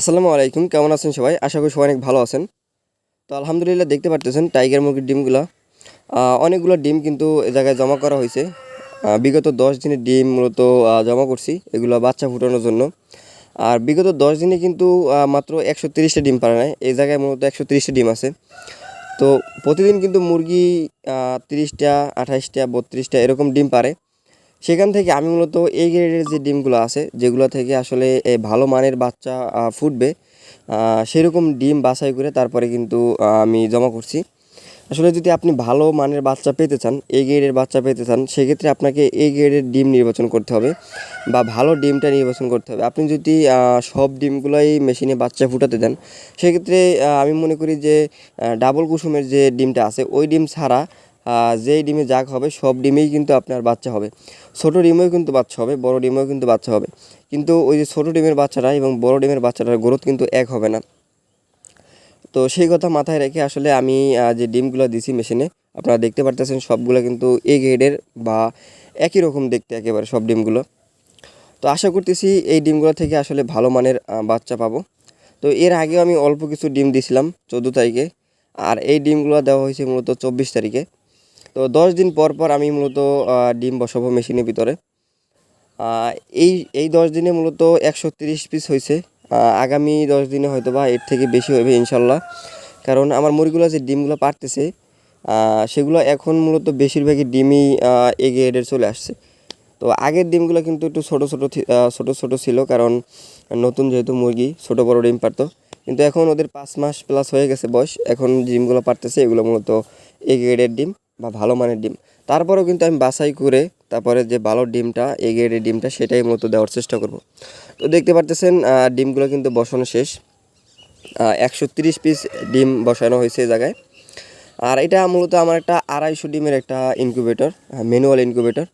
আসসালামু আলাইকুম, কেমন আছেন সবাই? আশা করি সবাই অনেক ভালো আছেন। তো আলহামদুলিল্লাহ দেখতে পারতেছেন, টাইগার মুরগির ডিমগুলো। অনেকগুলো ডিম কিন্তু এ জায়গায় জমা করা হয়েছে। বিগত দশ দিনের ডিম মূলত জমা করছি, এগুলো বাচ্চা ফুটানোর জন্য। আর বিগত দশ দিনে কিন্তু মাত্র একশো তিরিশটা ডিম পারে নাই এই জায়গায় মূলত একশো তিরিশটা ডিম আছে। তো প্রতিদিন কিন্তু মুরগি তিরিশটা, আঠাইশটা, বত্রিশটা এরকম ডিম পারে সেখান থেকে আমি মূলত এই গ্রেডের যে ডিমগুলো আছে, যেগুলো থেকে আসলে ভালো মানের বাচ্চা ফুটবে সেরকম ডিম বাছাই করে তারপরে কিন্তু আমি জমা করছি। আসলে যদি আপনি ভালো মানের বাচ্চা পেতে চান এই গ্রেডের বাচ্চা পেতে চান, সেক্ষেত্রে আপনাকে এই গ্রেডের ডিম নির্বাচন করতে হবে বা ভালো ডিমটা নির্বাচন করতে হবে। আপনি যদি সব ডিমগুলোই মেশিনে বাচ্চা ফুটাতে দেন, সেক্ষেত্রে আমি মনে করি যে ডাবল কুসুমের যে ডিমটা আছে, ওই ডিম ছাড়া যেই ডিমে জাগ হবে সব ডিমেই কিন্তু আপনার বাচ্চা হবে। ছোটো ডিমেও কিন্তু বাচ্চা হবে, বড় ডিমেও কিন্তু বাচ্চা হবে। কিন্তু ওই যে ছোটো ডিমের বাচ্চাটা এবং বড় ডিমের বাচ্চাটার গ্রোথ কিন্তু এক হবে না। তো সেই কথা মাথায় রেখে আসলে আমি যে ডিমগুলো দিছি মেশিনে, আপনারা দেখতে পারতেছেন সবগুলো কিন্তু এ গ্রেডের বা একই রকম দেখতে একেবারে সব ডিমগুলো। তো আশা করতেছি এই ডিমগুলো থেকে আসলে ভালো মানের বাচ্চা পাবো। তো এর আগেও আমি অল্প কিছু ডিম দিছিলাম চোদ্দ তারিখে। আর এই ডিমগুলো দেওয়া হয়েছে মূলত চব্বিশ তারিখে। তো দশ দিন পর পর আমি মূলত ডিম বসাবো মেশিনের ভিতরে। এই এই দশ দিনে মূলত একশো তিরিশ পিস হয়েছে আগামী দশ দিনে হয়তো বা এর থেকে বেশি হবে ইনশাল্লাহ। কারণ আমার মুরগিগুলো যে ডিমগুলো পারতেছে সেগুলো এখন মূলত বেশিরভাগই ডিমই আহ, এগে এডের চলে আসছে। তো আগের ডিমগুলো কিন্তু একটু ছোটো ছোটো ছোটো ছোটো ছিল কারণ নতুন যেহেতু মুরগি ছোটো বড় ডিম পারতো। কিন্তু এখন ওদের পাঁচ মাস প্লাস হয়ে গেছে বয়স। এখন ডিমগুলো পারতেছে এগুলো মূলত এ গ্রেডের ডিম। বা ভালো মানের ডিম। তারপরেও কিন্তু আমি বাছাই করে তারপরে যে ভালো ডিমটা এ গ্রেডের ডিমটা, সেটাই মতো দেওয়ার চেষ্টা করব। তো দেখতে পারতেছেন ডিমগুলো কিন্তু বসানো শেষ। একশো তিরিশ পিস ডিম বসানো হয়েছে এই জায়গায়। আর এটা মূলত আমার একটা আড়াইশো ডিমের একটা ইনকিউবেটর ম্যানুয়াল ইনকিউবেটর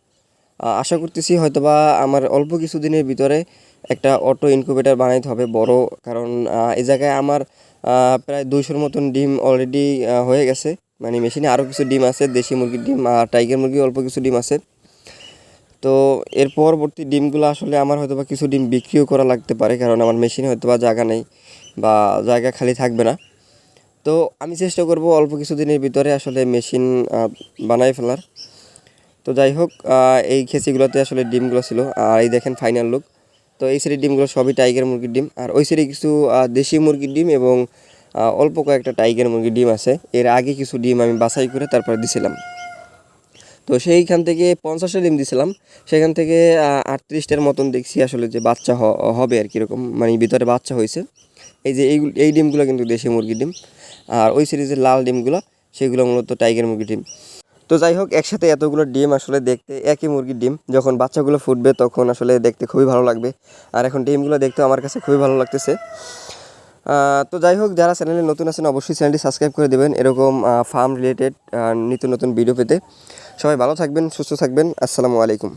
আশা করতেছি হয়তোবা আমার অল্প কিছু দিনের ভিতরে একটা অটো ইনকিউবেটর বানাইতে হবে বড়, কারণ এই জায়গায় আমার প্রায় দুইশোর মতন ডিম অলরেডি হয়ে গেছে। মানে মেশিনে আরও কিছু ডিম আছে, দেশি মুরগির ডিম আর টাইগার মুরগি অল্প কিছু ডিম আছে। তো এর পরবর্তী ডিমগুলো আসলে আমার হয়তো বা কিছু ডিম বিক্রিও করা লাগতে পারে, কারণ আমার মেশিনে হয়তো বা জায়গা নেই বা জায়গা খালি থাকবে না। তো আমি চেষ্টা করব অল্প কিছু দিনের ভিতরে আসলে মেশিন বানাই ফেলার। তো যাই হোক এই খেসিগুলোতে আসলে ডিমগুলো ছিল, আর এই দেখেন ফাইনাল লুক তো এই সাইডের ডিমগুলো সবই টাইগার মুরগির ডিম, আর ওই সাইডে কিছু দেশি মুরগির ডিম এবং অল্প কয়েকটা টাইগার মুরগির ডিম আছে। এর আগে কিছু ডিম আমি বাছাই করে তারপরে দিছিলাম। তো সেইখান থেকে পঞ্চাশটা ডিম দিছিলাম। সেখান থেকে আটত্রিশটার মতন দেখছি আসলে যে বাচ্চা হবে আর কীরকম মানে ভিতরে বাচ্চা হয়েছে। এই যে এই এই ডিমগুলো কিন্তু দেশি মুরগির ডিম। আর ওই সিরিজের লাল ডিমগুলো, সেগুলো মূলত টাইগার মুরগির ডিম। তো যাই হোক, একসাথে এতগুলো ডিম আসলে দেখতে একই মুরগির ডিম। যখন বাচ্চাগুলো ফুটবে তখন আসলে দেখতে খুবই ভালো লাগবে। আর এখন ডিমগুলো দেখতে আমার কাছে খুবই ভালো লাগতেছে। তো যাই হোক, যারা চ্যানেলে নতুন আছেন, অবশ্যই চ্যানেলটি সাবস্ক্রাইব করে দেবেন। এরকম ফার্ম রিলেটেড নিত্য নতুন ভিডিও পেতে। সবাই ভালো থাকবেন, সুস্থ থাকবেন। আসসালামু আলাইকুম।